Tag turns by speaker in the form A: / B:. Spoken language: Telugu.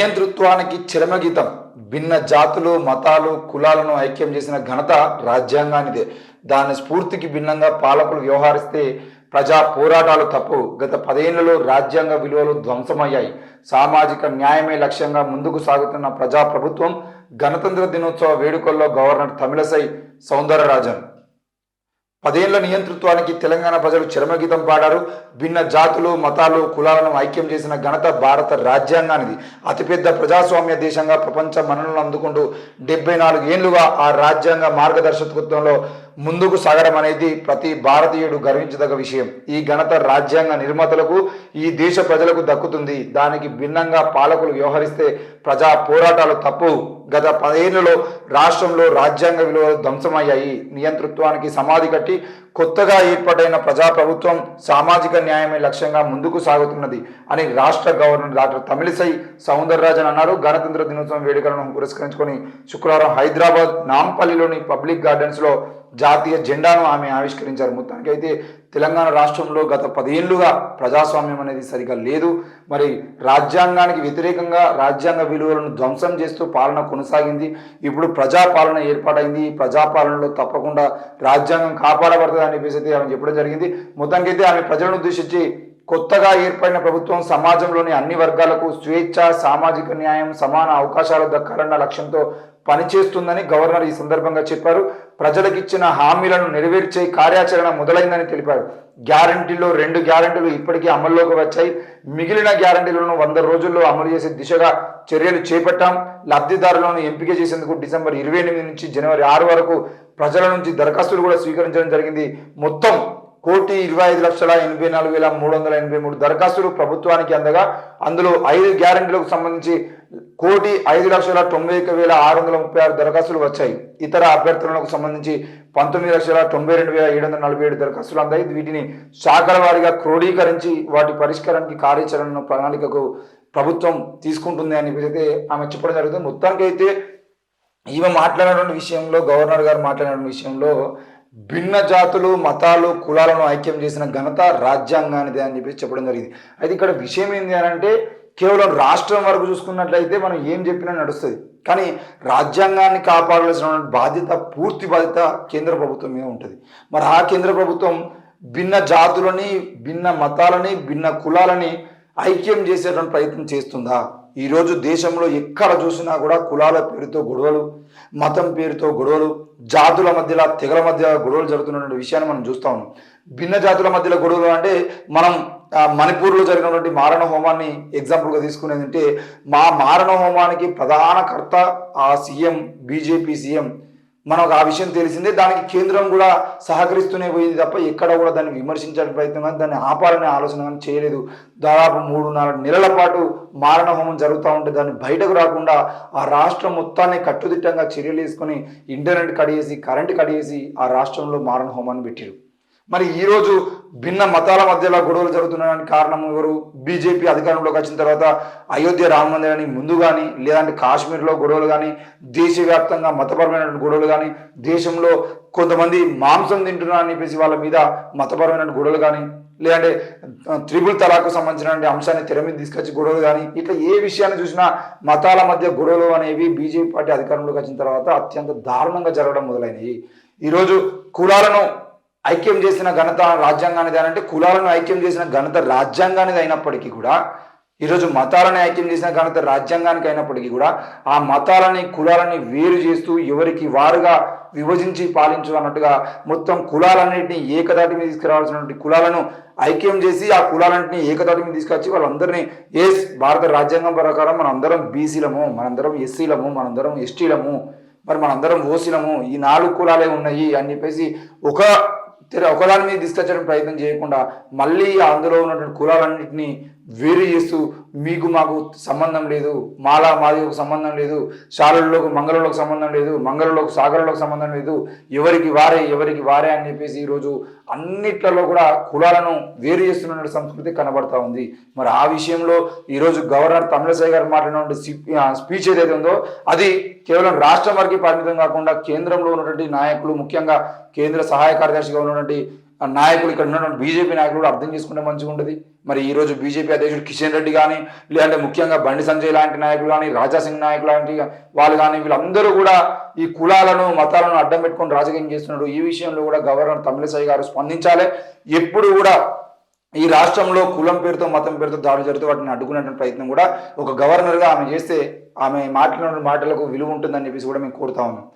A: నియంతృత్వానికి చిరమగీతం. భిన్న జాతులు మతాలు కులాలను ఐక్యం చేసిన ఘనత రాజ్యాంగానిదే. దాని స్ఫూర్తికి భిన్నంగా పాలకులు వ్యవహరిస్తే ప్రజా పోరాటాలు తప్పు. గత పదేళ్ళలో రాజ్యాంగ విలువలు ధ్వంసమయ్యాయి. సామాజిక న్యాయమే లక్ష్యంగా ముందుకు సాగుతున్న ప్రజా ప్రభుత్వం గణతంత్ర దినోత్సవ వేడుకల్లో గవర్నర్ తమిళసై సౌందరరాజన్ పదేళ్ళ నియంతృత్వానికి తెలంగాణ ప్రజలు చరమగీతం పాడారు. భిన్న జాతులు మతాలు కులాలను ఐక్యం చేసిన ఘనత భారత రాజ్యాంగానిది. అతిపెద్ద ప్రజాస్వామ్య దేశంగా ప్రపంచ మన్ననలు అందుకుంటూ డెబ్బై నాలుగు ఏళ్ళుగా ఆ రాజ్యాంగ మార్గదర్శకత్వంలో ముందుకు సాగడం అనేది ప్రతి భారతీయుడు గర్వించదగ్గ విషయం. ఈ ఘనత రాజ్యాంగ నిర్మాతలకు ఈ దేశ ప్రజలకు దక్కుతుంది. దానికి భిన్నంగా పాలకులు వ్యవహరిస్తే ప్రజా పోరాటాలు తప్పు. గత పదేళ్ళలో రాష్ట్రంలో రాజ్యాంగ విలువలు ధ్వంసమయ్యాయి. నియంతృత్వానికి సమాధి కట్టి కొత్తగా ఏర్పాటైన ప్రజాప్రభుత్వం సామాజిక న్యాయమే లక్ష్యంగా ముందుకు సాగుతున్నది అని రాష్ట్ర గవర్నర్ డాక్టర్ తమిళిసై సౌందరరాజన్ అన్నారు. గణతంత్ర దినోత్సవం వేడుకలను పురస్కరించుకొని శుక్రవారం హైదరాబాద్ నాంపల్లిలోని పబ్లిక్ గార్డెన్స్లో జాతీయ జెండాను ఆమె ఆవిష్కరించారు. మొత్తానికి అయితే తెలంగాణ రాష్ట్రంలో గత పదేళ్ళుగా ప్రజాస్వామ్యం అనేది సరిగా లేదు. మరి రాజ్యాంగానికి వ్యతిరేకంగా రాజ్యాంగ విలువలను ధ్వంసం చేస్తూ పాలన కొనసాగింది. ఇప్పుడు ప్రజాపాలన ఏర్పాటైంది. ఈ ప్రజాపాలనలో తప్పకుండా రాజ్యాంగం కాపాడబడుతుంది అని చెప్పేసి అయితే ఆమె చెప్పడం జరిగింది. మొత్తానికైతే ఆమె ప్రజలను ఉద్దేశించి కొత్తగా ఏర్పడిన ప్రభుత్వం సమాజంలోని అన్ని వర్గాలకు స్వేచ్ఛ సామాజిక న్యాయం సమాన అవకాశాలు దక్కాలన్న లక్ష్యంతో పనిచేస్తుందని గవర్నర్ ఈ సందర్భంగా చెప్పారు. ప్రజలకు ఇచ్చిన హామీలను నెరవేర్చే కార్యాచరణ మొదలైందని తెలిపారు. గ్యారంటీలో రెండు గ్యారంటీలు ఇప్పటికీ అమల్లోకి వచ్చాయి. మిగిలిన గ్యారంటీలను వంద రోజుల్లో అమలు చేసే దిశగా చర్యలు చేపట్టాం. లబ్ధిదారులను ఎంపిక చేసేందుకు డిసెంబర్ ఇరవై ఎనిమిది నుంచి జనవరి ఆరు వరకు ప్రజల నుంచి దరఖాస్తులు కూడా స్వీకరించడం జరిగింది. మొత్తం కోటి ఇరవై ఐదు లక్షల ఎనభై నాలుగు వేల మూడు వందల ఎనభై మూడు దరఖాస్తులు ప్రభుత్వానికి అందగా అందులో ఐదు గ్యారంటీలకు సంబంధించి కోటి ఐదు లక్షల తొంభై ఒక వేల ఆరు వందల ముప్పై ఆరు దరఖాస్తులు వచ్చాయి. ఇతర అభ్యర్థులకు సంబంధించి పంతొమ్మిది లక్షల తొంభై రెండు వేల ఏడు వందల నలభై ఏడు దరఖాస్తులు అందాయి. వీటిని శాఖల వారీగా క్రోడీకరించి వాటి పరిష్కారానికి కార్యాచరణ ప్రణాళికకు ప్రభుత్వం తీసుకుంటుంది అని అయితే ఆమె చెప్పడం జరుగుతుంది. మొత్తానికి అయితే ఈమె మాట్లాడినటువంటి విషయంలో గవర్నర్ గారు మాట్లాడిన విషయంలో భిన్న జాతులు మతాలు కులాలను ఐక్యం చేసిన ఘనత రాజ్యాంగానిదే అని చెప్పేసి చెప్పడం జరిగింది. అయితే ఇక్కడ విషయం ఏంటి అని అంటే కేవలం రాష్ట్రం వరకు చూసుకున్నట్లయితే మనం ఏం చెప్పినా నడుస్తుంది. కానీ రాజ్యాంగాన్ని కాపాడాల్సిన బాధ్యత పూర్తి బాధ్యత కేంద్ర ప్రభుత్వం మీద ఉంటుంది. మరి ఆ కేంద్ర ప్రభుత్వం భిన్న జాతులని భిన్న మతాలని భిన్న కులాలని ఐక్యం చేసేటువంటి ప్రయత్నం చేస్తుందా? ఈరోజు దేశంలో ఎక్కడ చూసినా కూడా కులాల పేరుతో గొడవలు మతం పేరుతో గొడవలు జాతుల మధ్యలో తెగల మధ్య గొడవలు జరుగుతున్న విషయాన్ని మనం చూస్తా ఉన్నాం. భిన్న జాతుల మధ్యలో గొడవలు అంటే మనం మణిపూర్లో జరిగినటువంటి మారణ హోమాన్ని ఎగ్జాంపుల్గా తీసుకునేది అంటే మా మారణ హోమానికి ప్రధాన కర్త ఆ సీఎం బీజేపీ సీఎం మనకు ఆ విషయం తెలిసిందే దానికి కేంద్రం కూడా సహకరిస్తూనే పోయింది తప్ప ఎక్కడ కూడా దాన్ని విమర్శించాలని ప్రయత్నం కానీ దాన్ని ఆపాలనే ఆలోచన కానీ చేయలేదు. దాదాపు మూడు నాలుగు నెలల పాటు మారణ హోమం జరుగుతూ ఉంటే దాన్ని బయటకు రాకుండా ఆ రాష్ట్రం మొత్తాన్ని కట్టుదిట్టంగా చర్యలు తీసుకొని ఇంటర్నెట్ కడిగేసి కరెంట్ కడిగేసి ఆ రాష్ట్రంలో మారణ హోమాన్ని పెట్టారు. మరి ఈరోజు భిన్న మతాల మధ్యలో గొడవలు జరుగుతున్నాయని కారణం ఎవరు? బీజేపీ అధికారంలోకి వచ్చిన తర్వాత అయోధ్య రామ మందిరాన్ని ముందు కానీ లేదంటే కాశ్మీర్లో గొడవలు కానీ దేశవ్యాప్తంగా మతపరమైన గొడవలు కానీ దేశంలో కొంతమంది మాంసం తింటున్నారని చెప్పేసి వాళ్ళ మీద మతపరమైన గొడవలు కానీ లేదంటే త్రిపుల్ తలాకు సంబంధించిన అంశాన్ని తెర మీద తీసుకొచ్చి గొడవలు కానీ ఇట్లా ఏ విషయాన్ని చూసినా మతాల మధ్య గొడవలు అనేవి బీజేపీ పార్టీ అధికారంలోకి వచ్చిన తర్వాత అత్యంత దారుణంగా జరగడం మొదలైనవి ఈరోజు కులాలను ఐక్యం చేసిన ఘనత రాజ్యాంగానిది అని అంటే కులాలను ఐక్యం చేసిన ఘనత రాజ్యాంగానిది అయినప్పటికీ కూడా ఈరోజు మతాలని ఐక్యం చేసిన ఘనత రాజ్యాంగానికి అయినప్పటికీ కూడా ఆ మతాలని కులాలని వేరు చేస్తూ ఎవరికి వారుగా విభజించి పాలించు అన్నట్టుగా మొత్తం కులాలన్నింటినీ ఏకదాటి మీద తీసుకురావాల్సినటువంటి కులాలను ఐక్యం చేసి ఆ కులాలన్నింటినీ ఏకదాటి మీద తీసుకొచ్చి వాళ్ళందరినీ ఎస్ భారత రాజ్యాంగం ప్రకారం మనందరం బీసీలము మనందరం ఎస్సీలము మనందరం ఎస్టీలము మరి మనందరం ఓసీలము ఈ నాలుగు కులాలే ఉన్నాయి అని చెప్పేసి ఒక తెర ఒకదాని మీద తీసుకొచ్చడానికి ప్రయత్నం చేయకుండా మళ్ళీ అందులో ఉన్నటువంటి కులాలన్నింటినీ వేరు చేస్తూ మీకు మాకు సంబంధం లేదు మాలా మాదిగకు సంబంధం లేదు శాలలోకి మంగళలోకి సంబంధం లేదు మంగళలోకి సాగరలోకి సంబంధం లేదు ఎవరికి వారే ఎవరికి వారే అని చెప్పేసి ఈరోజు అన్నిట్లలో కూడా కులాలను వేరు చేస్తున్న సంస్కృతి కనబడతా ఉంది. మరి ఆ విషయంలో ఈరోజు గవర్నర్ తమిళసాయి గారు మాట్లాడిన స్పీచ్ ఏదైతే ఉందో అది కేవలం రాష్ట్రం వరకు పరిమితం కాకుండా కేంద్రంలో ఉన్నటువంటి నాయకులు ముఖ్యంగా కేంద్ర సహాయ కార్యదర్శిగా ఉన్నటువంటి నాయకులు ఇక్కడ ఉన్నటువంటి బీజేపీ నాయకులు కూడా అర్థం చేసుకుంటే మంచిగా ఉండదు మరి ఈ రోజు బీజేపీ అధ్యక్షుడు కిషన్ రెడ్డి కానీ లేదంటే ముఖ్యంగా బండి సంజయ్ లాంటి నాయకులు కానీ రాజా సింగ్ నాయకులు లాంటి వాళ్ళు కానీ వీళ్ళందరూ కూడా ఈ కులాలను మతాలను అడ్డం పెట్టుకొని రాజకీయం చేస్తున్నారు. ఈ విషయంలో కూడా గవర్నర్ తమిళసై గారు స్పందించాలి. ఎప్పుడు కూడా ఈ రాష్ట్రంలో కులం పేరుతో మతం పేరుతో దాడులు జరుగుతూ వాటిని అడ్డుకునేటువంటి ప్రయత్నం కూడా ఒక గవర్నర్గా ఆమె చేస్తే ఆమె మాట్లాడిన మాటలకు విలువ ఉంటుందని చెప్పేసి కూడా మేము కోరుతా ఉన్నాం.